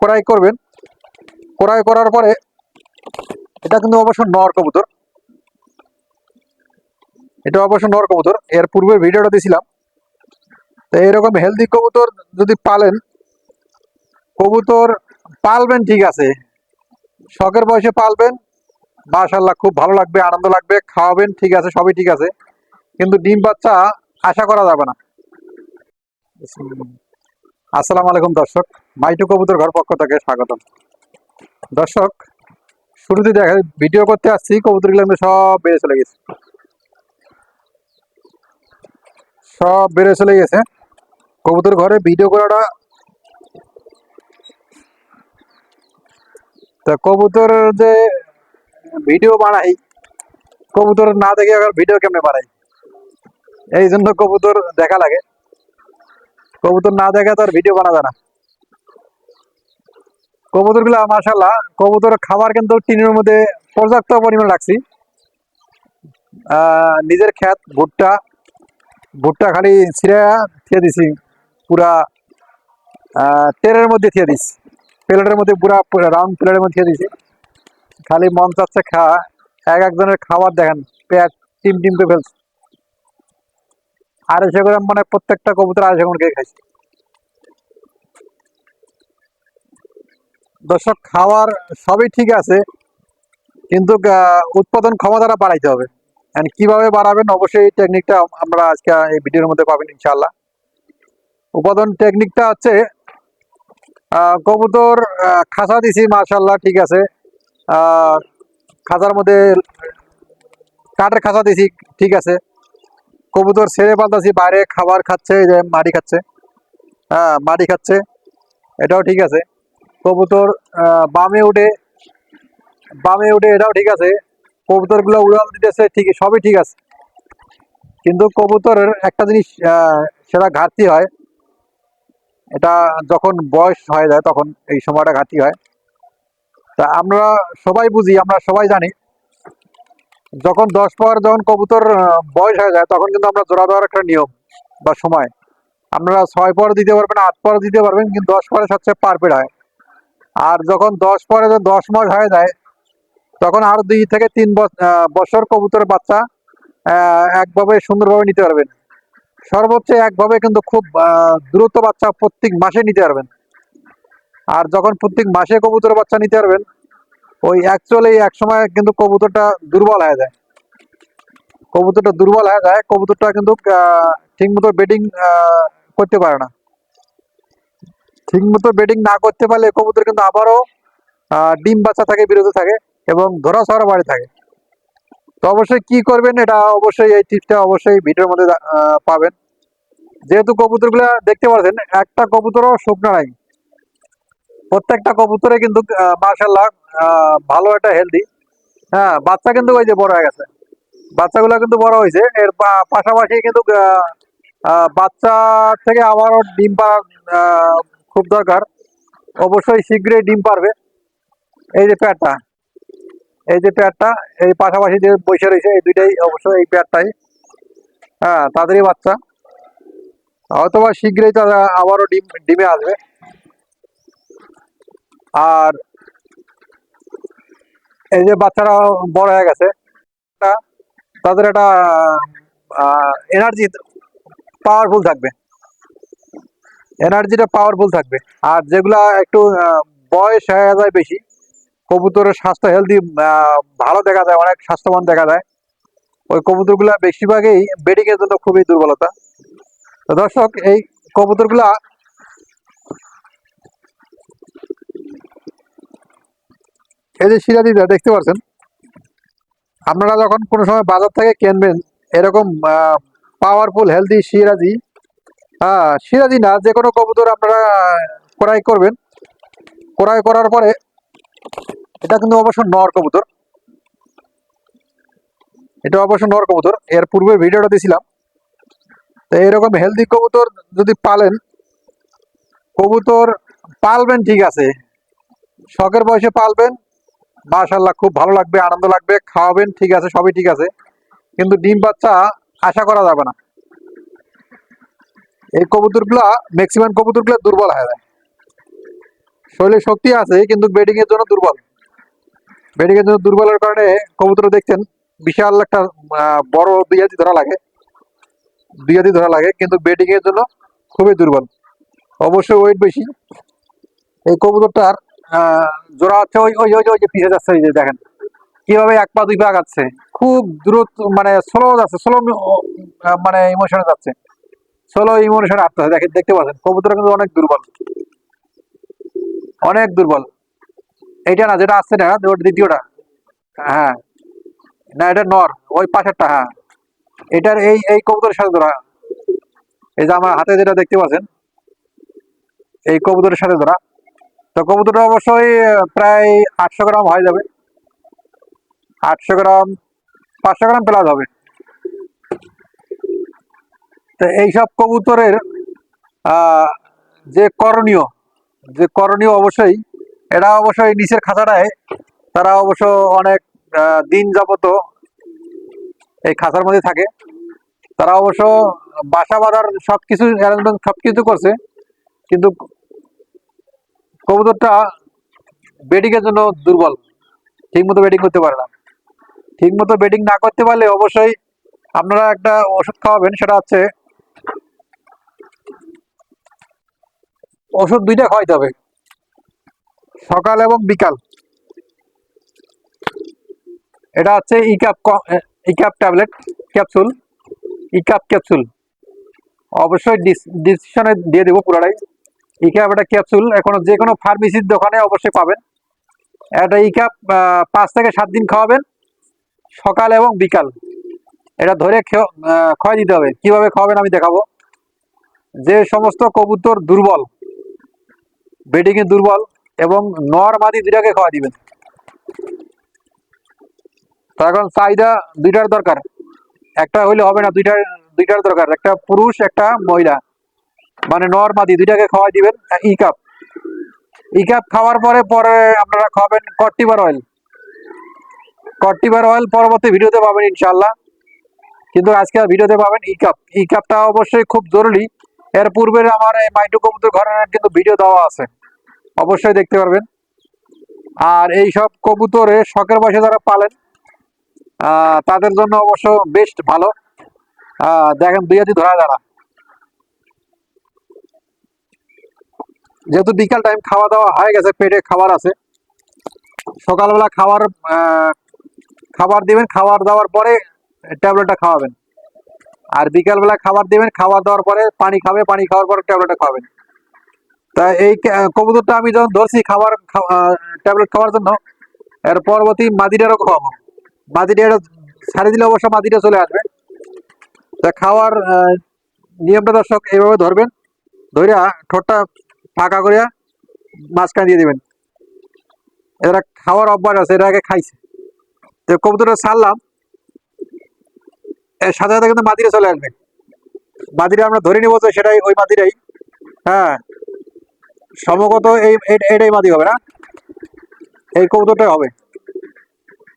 ক্রয় করবেন। ক্রয় করার পরে এটা কিন্তু অবশ্য নর কবুতর। এটা অবশ্য নর কবুতর। এর পূর্বে ভিডিওটা দিয়েছিলাম তো এরকম হেলদি কবুতর যদি পালেন, কবুতর পালবেন ঠিক আছে। শখের বয়সে পালবেন। মাশাল্লাহ খুব ভালো লাগবে, আনন্দ লাগবে, খাওয়াবেন, ঠিক আছে, সবই ঠিক আছে। কিন্তু ডিম বাচ্চা আশা করা যাবে না। আসসালামু আলাইকুম দর্শক। মাইটু কবুতর ঘর পক্ষ থেকে স্বাগতম। দর্শক, শুরুতে দেখা ভিডিও করতে আসছি, কবুতরগুলো কিন্তু সব বেড়ে চলে গেছে। সব বেড়ে চলে গেছে। কবুতর ঘরে ভিডিও করাটা তা কবুতর যে ভিডিও বানাই, কবুতর না দেখে ভিডিও কেমনে বানাই? এই জন্য কবুতর দেখা লাগে। কবুতর না দেখা তার ভিডিও বানা যায় না। কবুতরগুলা মাসাল্লাহ কবুতর খাবার কিন্তু টিনের মধ্যে পর্যাপ্ত পরিমাণ রাখছি। নিজের ক্ষেত, ভুট্টা ভুট্টা খালি ছিঁড়ে থিয়ে দিছি, পুরা তেলের মধ্যে থিয়ে দিছি। প্লেটের মধ্যে পুরা রাউন্ড প্লেটের মধ্যে থিয়ে দিছি। খালি মন চাচ্ছে খাওয়া। এক একজনের খাবার দেখেন, পেট টিম টিম করে ফেলছে। আড়াইশো গ্রাম মানে প্রত্যেকটা কবুতর আড়াইশো গ্রাম করে খাইছে। দর্শক, খাওয়ার সবই ঠিক আছে, কিন্তু উৎপাদন ক্ষমতাটা বাড়াইতে হবে। And কীভাবে বাড়াবেন? অবশ্যই এই টেকনিকটা আমরা আজকে এই ভিডিওর মধ্যে পাবেন ইনশাল্লাহ উৎপাদন টেকনিকটা হচ্ছে কবুতর খাঁচা দিছি মার্শাল্লাহ ঠিক আছে। খাঁচার মধ্যে, কাঠের খাঁচা দিছি, ঠিক আছে। কবুতর ছেড়ে পাল্টাছি বাইরে খাবার খাচ্ছে যে মাটি খাচ্ছে। হ্যাঁ মাটি খাচ্ছে। এটাও ঠিক আছে। কবুতর বামে উঠে বামে উঠে এটাও ঠিক আছে। কবুতরগুলো উড়াল দিতেছে, ঠিক, সবই ঠিক আছে। কিন্তু কবুতরের একটা জিনিস সেটা ঘাটতি হয়। এটা যখন বয়স হয়ে যায়, তখন এই সময়টা ঘাটতি হয়। তা আমরা সবাই বুঝি, আমরা সবাই জানি। যখন দশ পর যখন কবুতর বয়স হয়ে যায়, তখন কিন্তু আমরা জোড়া দেওয়ার একটা নিয়ম বা সময়। আপনারা ছয় পর দিতে পারবেন, আট পর দিতে পারবেন, কিন্তু দশ পরে সবচেয়ে পারফেক্ট হয়। আর যখন দশ পরে দশ মাস হয়ে যায়, তখন আর দুই থেকে তিন বছ- বছর কবুতরের বাচ্চা একভাবে সুন্দরভাবে নিতে পারবেন। সর্বোচ্চ একভাবে কিন্তু খুব দ্রুত বাচ্চা প্রত্যেক মাসে নিতে পারবেন। আর যখন প্রত্যেক মাসে কবুতরের বাচ্চা নিতে পারবেন ওই অ্যাকচুয়ালি এক সময় কিন্তু কবুতরটা দুর্বল হয়ে যায়। কবুতরটা দুর্বল হয়ে যায়, কবুতরটা কিন্তু ঠিক মতো বেডিং করতে পারে না। ঠিক মতো বেডিং না করতে পারলে কবুতর কিন্তু আবারও ডিম বাচ্চা থাকে বিরত থাকে এবং ধরা সরা বাড়ি থাকে। তো অবশ্যই কি করবেন এটা অবশ্যই এই টিপসটা অবশ্যই ভিডিওর মধ্যে পাবেন। যেহেতু কবুতরগুলো দেখতে পাচ্ছেন, একটা কবুতরও শুকনা নাই। প্রত্যেকটা কবুতরে কিন্তু মার্শাল্লাহ ভালো একটা হেলদি হ্যাঁ বাচ্চা কিন্তু ওই যে বড় হয়ে গেছে। বাচ্চাগুলো কিন্তু বড় হয়েছে। এর পাশাপাশি কিন্তু বাচ্চা থেকে আবারও ডিম পাড়ার খুব দরকার। অবশ্যই শীঘ্রই ডিম পারবে এই যে প্যাডটা এই যে প্যাডটা এই পাশাপাশি যে বসে রয়েছে, এই দুইটাই অবশ্যই এই প্যাডটাই হ্যাঁ তাদেরই বাচ্চা। হয়তোবা শীঘ্রই তারা আবারও ডিম, ডিমে আসবে। আর এই যে বাচ্চারা বড় হয়ে গেছে তাদের একটা এনার্জি পাওয়ারফুল থাকবে। এনার্জিটা পাওয়ারফুল থাকবে। আর যেগুলা একটু বয়স হয়ে যায় বেশি, কবুতরের স্বাস্থ্য হেলদি ভালো দেখা যায়, অনেক স্বাস্থ্যবান দেখা যায়, ওই কবুতরগুলা বেশিরভাগই বেডিং এর জন্য খুবই দুর্বলতা। দর্শক, এই কবুতরগুলা এই যে সিরাজিটা দেখতে পাচ্ছেন আপনারা যখন কোনো সময় বাজার থেকে কিনবেন, এরকম পাওয়ারফুল হেলদি শিরাজি হ্যাঁ সিরাজি না, যে কোনো কবুতর আপনারা ক্রয় করবেন। ক্রয় করার পরে এটা কিন্তু অবশ্য নর কবুতর। এটা অবশ্য নর কবুতর। এর পূর্বে ভিডিওটা দিয়েছিলাম তো এরকম হেলদি কবুতর যদি পালেন, কবুতর পালবেন ঠিক আছে। শখের বয়সে পালবেন মাশাল্লাহ খুব ভালো লাগবে, আনন্দ লাগবে, খাওয়াবেন, ঠিক আছে, সবই ঠিক আছে। কিন্তু ডিম বাচ্চা আশা করা যাবে না। এই কবুতরগুলা ম্যাক্সিমাম কবুতরগুলো দুর্বল হয়ে যায়। শরীরে শক্তি আছে, কিন্তু বেডিং এর জন্য দুর্বল। বেডিং এর জন্য দুর্বলের কারণে কবুতর দেখছেন, বিশাল একটা বড় দুই ধরা লাগে। দুই ধরা লাগে, কিন্তু বেডিং এর জন্য খুবই দুর্বল। অবশ্যই ওয়েট বেশি। এই কবুতরটার জোড়া হচ্ছে ওই ওই ওই যে- পিছিয়ে যাচ্ছে ওই যে দেখেন। কীভাবে এক পা, দুই পা আগাচ্ছে। খুব দ্রুত মানে স্লো যাচ্ছে স্লো মানে ইমোশনে যাচ্ছে। স্লো ইমোশনে আসতেছে দেখেন, দেখতে পাচ্ছেন, কবুতর কিন্তু অনেক দুর্বল। অনেক দুর্বল। এইটা না, যেটা আসছে না দ্বিতীয়টা। হ্যাঁ। না, এটা নর, ওই পাশেরটা হ্যাঁ। এটার এই এই কবুতরের সাথে ধরা। এই যে আমার হাতে যেটা দেখতে পাচ্ছেন, এই কবুতরের সাথে ধরা। তো কবুতরটা অবশ্যই প্রায় আটশো গ্রাম হয়ে যাবে। আটশো গ্রাম, পাঁচশো গ্রাম প্লাস হবে। তো এইসব কবুতরের যে করণীয় যে করণীয় অবশ্যই এটা অবশ্যই নিচের খাঁচাটায়, তারা অবশ্য অনেক দিন যাবত এই খাঁচার মধ্যে থাকে। তারা অবশ্য বাসা বাঁধার সবকিছু অ্যারেঞ্জমেন্ট সব কিছু করছে। কিন্তু কবুতরটা বেডিং এর জন্য দুর্বল। ঠিক মতো বেডিং করতে পারে না। ঠিক মতো বেডিং না করতে পারলে অবশ্যই আপনারা একটা ওষুধ খাওয়াবেন, সেটা হচ্ছে ওষুধ দুইটা খাওয়াইতে হবে। সকাল এবং বিকাল। এটা হচ্ছে ইকাপ ইকাপ ট্যাবলেট, ক্যাপসুল, ইকাপ ক্যাপসুল। অবশ্যই ডিসিশনে দিয়ে দেবো পুরোটাই। ইকাপ একটা ক্যাপসুল এখন যে কোনো ফার্মেসির দোকানে অবশ্যই পাবেন। এটা ইকাপ পাঁচ থেকে সাত দিন খাওয়াবেন সকাল এবং বিকাল। এটা ধরে আহ, দিতে হবে। কীভাবে খাওয়াবেন আমি দেখাবো। যে সমস্ত কবুতর দুর্বল বেডিং এ দুর্বল এবং নর মাদি দুইটাকে খাওয়া দিবেন। তো এখন চাহিদা দুইটার দরকার। একটা হইলে হবে না দুইটার দুইটার দরকার। একটা পুরুষ একটা মহিলা। মানে নর মাদি, দুইটাকে খাওয়াই দিবেন ই কাপ ই কাপ খাওয়ার পরে পরে আপনারা খাবেন কর্টিবার অয়েল কর্টিবার অয়েল পরবর্তী ভিডিওতে পাবেন ইনশাল্লাহ কিন্তু আজকে ভিডিওতে পাবেন ই কাপ ই কাপটা অবশ্যই খুব জরুরি। এর পূর্বে আমার এই মাইটু কবুতর ঘরের কিন্তু ভিডিও দেওয়া আছে। অবশ্যই দেখতে পারবেন। আর এই সব কবুতরে শখের বয়সে যারা পালেন তাদের জন্য অবশ্য বেস্ট ভালো। দেখেন, দুই হাতি ধরা যারা যেহেতু বিকাল টাইম খাওয়া দাওয়া হয়ে গেছে, পেটে খাবার আছে। সকালবেলা খাবার খাবার দিবেন, খাবার দেওয়ার পরে ট্যাবলেটটা খাওয়াবেন। আর বিকালবেলা খাবার দিবেন, খাবার দেওয়ার পরে পানি খাবে, পানি খাওয়ার পরে ট্যাবলেটটা খাওয়াবেন। তা এই কবুতরটা আমি যখন ধরছি, খাবার ট্যাবলেট খাওয়ার জন্য, এর পরবর্তী মাদিটারও খাওয়াবো। মাদিটা ছাড়ে দিলে অবশ্য মাদিটা চলে আসবে। তা খাওয়ার নিয়মটা দর্শক এইভাবে ধরবেন। ধরিয়া ঠোঁটটা ফাঁকা করিয়া মাঝখানে দিয়ে দিবেন। এরা খাওয়ার অভ্যাস আছে, এরা আগে খাইছে। তো কবুতরটা ছাড়লাম। এর সাথে সাথে কিন্তু মাদিরে চলে আসবে। মাদিরে আমরা ধরে নিবো তো সেটাই ওই মাদিরাই হ্যাঁ। সমগত এই এটাই মাদি হবে না? এই কবুতরটাই হবে।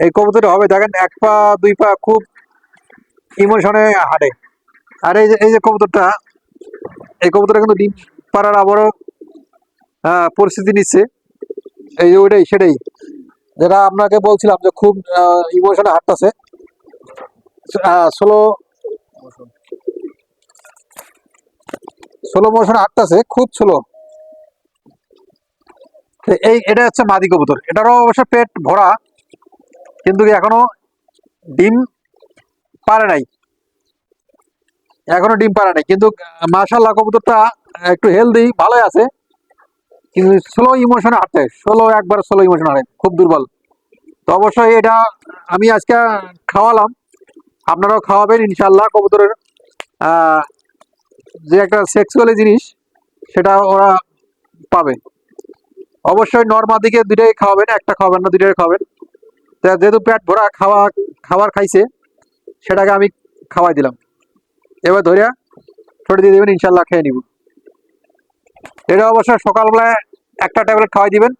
এই কবুতরটা হবে, দেখেন এক পা, দুই পা খুব ইমোশনে হাঁটে। আর এই যে এই যে কবুতরটা, এই কবুতরটা কিন্তু ডিম পাড়ার আবারও পরিস্থিতি নিচ্ছে। এই ওইটাই, সেটাই। যেটা আপনাকে বলছিলাম যে খুব ইমোশনে হাঁটতেছে। স্লো স্লো মোশনে হাঁটতেছে, খুব স্লো এই, এটা হচ্ছে মাদি কবুতর। এটারও অবশ্য পেট ভরা, কিন্তু এখনও ডিম পারে নাই? এখনও ডিম পারে নাই। কিন্তু মাশাল্লাহ কবুতরটা একটু হেলদি ভালোই আছে। কিন্তু স্লো ইমোশনে হাঁটতে স্লো একবার স্লো ইমোশন হাঁটে। খুব দুর্বল। তো অবশ্যই এটা আমি আজকে খাওয়ালাম। আপনারাও খাওয়াবেন ইনশাল্লাহ কবুতরের। যে একটা সেক্সুয়ালি জিনিস, সেটা ওরা পাবে। অবশ্যই নর্মাদিকে দুইটাই খাওয়াবেন, একটা খাওয়াবেন না, দুইটাই খাওয়াবেন। তা যেহেতু পেট ভরা খাওয়া, খাবার খাইছে, সেটাকে আমি খাওয়াই দিলাম। এবার ধরিয়া ছোট দিয়ে দেবেন ইনশাল্লাহ খেয়ে নিব। এটা অবশ্য সকালবেলায় একটা ট্যাবলেট খাওয়াই দিবেন।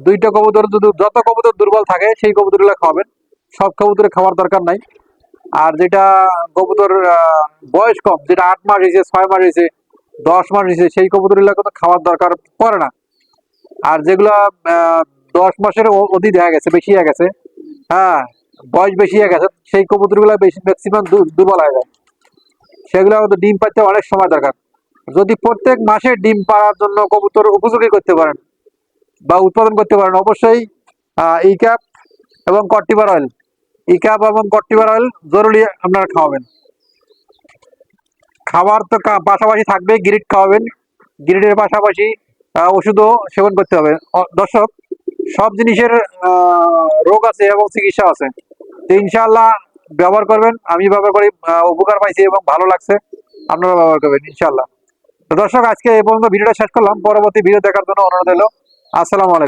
দুইটা কবুতর যদি- যত কবুতর দুর্বল থাকে, সেই কবুতরগুলো খাওয়াবেন। সব কবুতরে খাওয়ার দরকার নাই। আর যেটা কবুতর বয়স কম, যেটা আট মাস হয়েছে, ছয় মাস হয়েছে, দশ মাস হয়েছে, সেই কবুতরগুলো কিন্তু খাওয়ার দরকার পড়ে না। আর যেগুলো দশ মাসের অধিক দেখা গেছে, বেশি হয়ে গেছে হ্যাঁ বয়স বেশি হয়ে গেছে, সেই কবুতরগুলো বেশি ম্যাক্সিমাম দুর্বল হয়ে যায়। সেগুলো ডিম পাইতে অনেক সময় দরকার। যদি প্রত্যেক মাসে ডিম পাড়ার জন্য কবুতর উপযোগী করতে পারেন বা উৎপাদন করতে পারেন, অবশ্যই ই ক্যাপ এবং কর্টিভার অয়েল ই ক্যাপ এবং কর্টিভার অয়েল জরুরি আপনারা খাওয়াবেন। খাবার তো পাশাপাশি থাকবে গ্রিড খাওয়াবেন। গ্রিডের পাশাপাশি ওষুধও সেবন করতে হবে। দর্শক, সব জিনিসের রোগ আছে এবং চিকিৎসা আছে। তো ইনশাল্লাহ ব্যবহার করবেন। আমি ব্যবহার করি উপকার পাইছি এবং ভালো লাগছে। আপনারা ব্যবহার করবেন, ইনশাআল্লাহ। তো দর্শক, আজকে এই পর্যন্ত ভিডিওটা শেষ করলাম। পরবর্তী ভিডিও দেখার জন্য অনুরোধ এলো আসসালামু আলাইকুম।